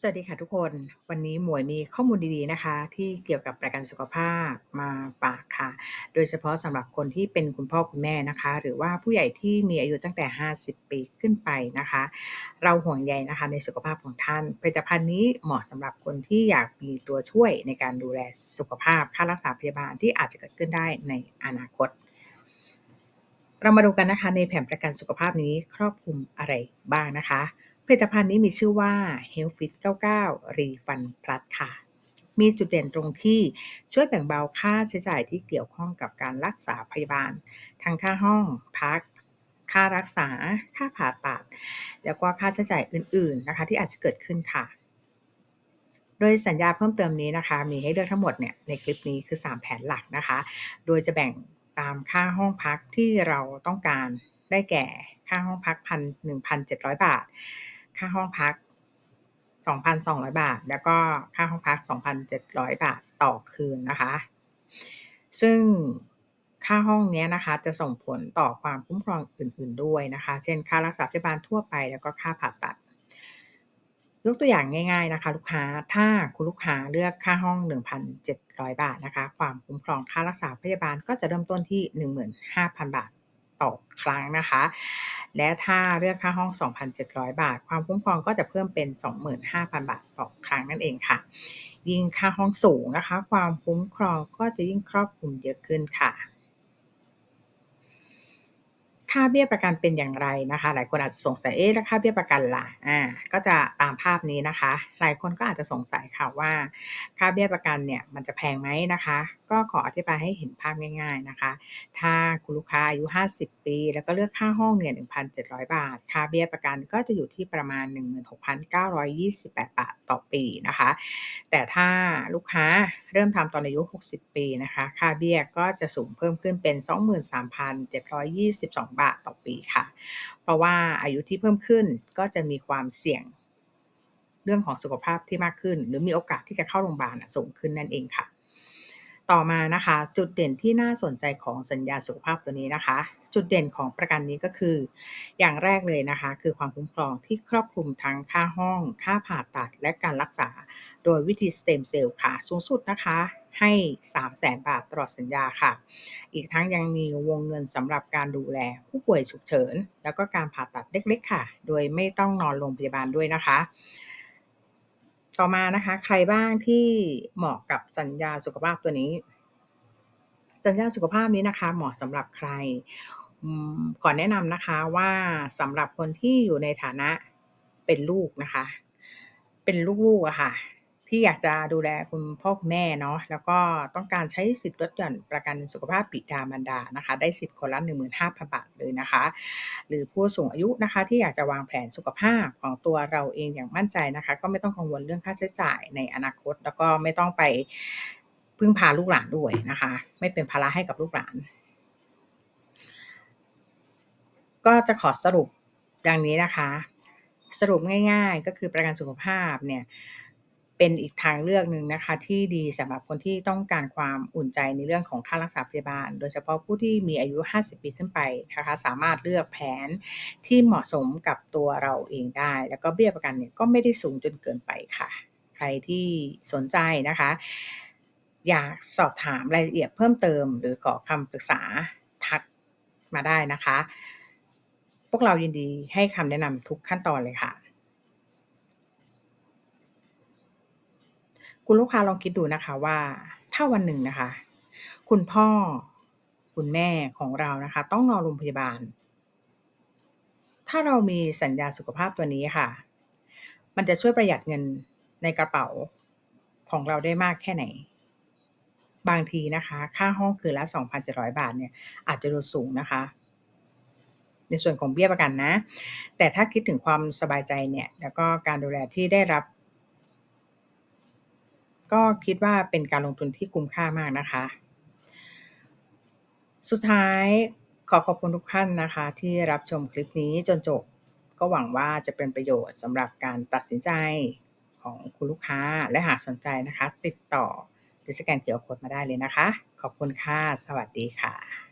สวัสดีค่ะทุกคน วันนี้หมวยมีข้อมูลดีๆนะคะ ที่เกี่ยวกับประกันสุขภาพมาฝากค่ะ โดยเฉพาะสำหรับคนที่เป็นคุณพ่อคุณแม่นะคะ หรือว่าผู้ใหญ่ที่มีอายุตั้งแต่ 50 ปีขึ้นไปนะคะ เราห่วงใยนะคะในสุขภาพของท่าน ผลิตภัณฑ์นี้เหมาะสำหรับคนที่อยากมีตัวช่วยในการดูแลสุขภาพค่ารักษาพยาบาลที่อาจจะเกิดขึ้นได้ในอนาคต เรามาดูกันนะคะในแผนประกันสุขภาพนี้ครอบคลุมอะไรบ้างนะคะ ผลิตภัณฑ์นี้มีชื่อว่า Health Fit 99 Refund Plus ค่ะ มีจุดเด่นตรงที่ช่วยแบ่งเบาค่าใช้จ่ายที่เกี่ยวข้องกับการรักษาพยาบาล ทั้งค่าห้องพัก ค่ารักษา ค่าผ่าตัด แล้วก็ค่าใช้จ่ายอื่น ๆ นะคะ ที่อาจจะเกิดขึ้นค่ะ โดยสัญญาเพิ่มเติมนี้นะคะ มีให้เลือกทั้งหมดเนี่ยในคลิปนี้คือ 3 แผนหลักนะคะ โดยจะแบ่งตามค่าห้องพักที่เราต้องการได้แก่ค่าห้องพักพัน1,700บาท ค่าห้องพัก 2,200 บาท แล้วก็ค่าห้องพัก 2,700 บาทต่อคืนนะคะ ซึ่งค่าห้องเนี้ยนะคะจะส่งผลต่อความคุ้มครองอื่น ๆด้วยนะคะ เช่น ค่ารักษาพยาบาลทั่วไปแล้วก็ค่าผ่าตัด ยกตัวอย่างง่าย ๆนะคะ ลูกค้า ถ้าคุณลูกค้าเลือกค่าห้อง 1,700 บาทนะคะ ความคุ้มครองค่ารักษาพยาบาลก็จะเริ่มต้นที่ 15,000 บาท ต่อครั้งนะคะ และถ้าเลือกค่าห้อง 2,700 บาท ความคุ้มครองก็จะเพิ่มเป็น 25,000 บาทต่อครั้งนั่นเองค่ะ ยิ่งค่าห้องสูงนะคะ ความคุ้มครองก็จะยิ่งครอบคลุมเยอะขึ้นค่ะ ค่าเบี้ยประกันเป็นอย่างไรนะคะ หลายคนอาจจะสงสัยเอ๊ะแล้วค่าเบี้ยประกันล่ะอ่าก็จะตามภาพนี้นะคะ หลายคนก็อาจจะสงสัยค่ะว่า ค่าเบี้ยประกันเนี่ยมันจะแพงไหมนะคะ ก็ขออธิบายให้เห็นภาพง่าย ๆนะคะ ถ้าคุณลูกค้าอายุ 50 ปี แล้วก็เลือกค่าห้องเนี่ย1,700 บาท ค่าเบี้ยประกันก็จะอยู่ที่ประมาณ 16,928 บาทต่อปีนะคะ แต่ถ้าลูกค้าเริ่มทำตอนอายุ 60 ปีนะคะ ค่าเบี้ยก็จะสูงเพิ่มขึ้นเป็น 23,722บาทต่อปีค่ะ เพราะว่าอายุที่เพิ่มขึ้นก็จะมีความเสี่ยงเรื่องของสุขภาพที่มากขึ้น หรือมีโอกาสที่จะเข้าโรงพยาบาลสูงขึ้นนั่นเองค่ะ ต่อมานะคะ จุดเด่นที่น่าสนใจของสัญญาสุขภาพตัวนี้นะคะ จุดเด่นของประกันนี้ก็คือ อย่างแรกเลยนะคะ คือความคุ้มครองที่ครอบคลุมทั้งค่าห้อง ค่าผ่าตัดและการรักษา โดยวิธี Stem Cell ค่ะ สูงสุดนะคะ ให้ 300,000บาทตลอดสัญญาค่ะ อีกทั้งยังมีวงเงินสำหรับการดูแล ผู้ป่วยฉุกเฉิน แล้วก็การผ่าตัดเล็กๆค่ะ โดยไม่ต้องนอนโรงพยาบาลด้วยนะคะ ต่อมานะคะใครบ้างที่เหมาะกับสัญญาสุขภาพตัวนี้ สัญญาสุขภาพนี้นะคะ เหมาะสำหรับใครอืมขอแนะนำนะคะว่าสำหรับคนที่อยู่ในฐานะเป็นลูกนะคะ เป็นลูกๆอะค่ะ ที่อยากจะดูแลคุณพ่อคุณแม่เนาะแล้วก็ต้องการใช้สิทธิ์ลดหย่อนประกันสุขภาพบิดามารดานะคะ ได้สิทธิ์คนละ15,000 บาทเลยนะคะ หรือผู้สูงอายุนะคะที่อยากจะวางแผนสุขภาพของตัวเราเองอย่างมั่นใจนะคะ ก็ไม่ต้องกังวลเรื่องค่าใช้จ่ายในอนาคต แล้วก็ไม่ต้องไปพึ่งพาลูกหลานด้วยนะคะ ไม่เป็นภาระให้กับลูกหลาน ก็จะขอสรุปดังนี้นะคะ สรุปง่าย ๆ ก็คือประกันสุขภาพเนี่ย เป็นอีกทางเลือกหนึ่งนะคะ ที่ดีสำหรับคนที่ต้องการความอุ่นใจในเรื่องของค่ารักษาพยาบาล โดยเฉพาะผู้ที่มีอายุ 50 ปีขึ้นไปนะคะ สามารถเลือกแผนที่เหมาะสมกับตัวเราเองได้ แล้วก็เบี้ยประกันเนี่ยก็ไม่ได้สูงจนเกินไปค่ะ ใครที่สนใจนะคะ อยากสอบถามรายละเอียดเพิ่มเติม หรือขอคำปรึกษาทักมาได้นะคะ พวกเรายินดีให้คำแนะนำทุกขั้นตอนเลยค่ะ คุณลูกค้าลองคิดดูนะคะว่าถ้าวันหนึ่งนะคะ คุณพ่อคุณแม่ของเรานะคะ ต้องนอนโรงพยาบาล ถ้าเรามีสัญญาสุขภาพตัวนี้ค่ะ มันจะช่วยประหยัดเงินในกระเป๋าของเราได้มากแค่ไหน บางทีนะคะ ค่าห้องคืนละ 2,700 บาทเนี่ยอาจจะดูสูงนะคะ ในส่วนของเบี้ยประกันนะ แต่ถ้าคิดถึงความสบายใจเนี่ย แล้วก็การดูแลที่ได้รับ ก็คิดว่าเป็นการลงทุนที่คุ้มค่ามากนะคะ สุดท้ายขอขอบคุณทุกท่านนะคะ ที่รับชมคลิปนี้จนจบก็หวังว่าจะเป็นประโยชน์สำหรับการตัดสินใจของคุณลูกค้าและหากสนใจนะคะ ติดต่อหรือสแกน QR Code มาได้เลยนะคะ ขอบคุณค่ะ สวัสดีค่ะ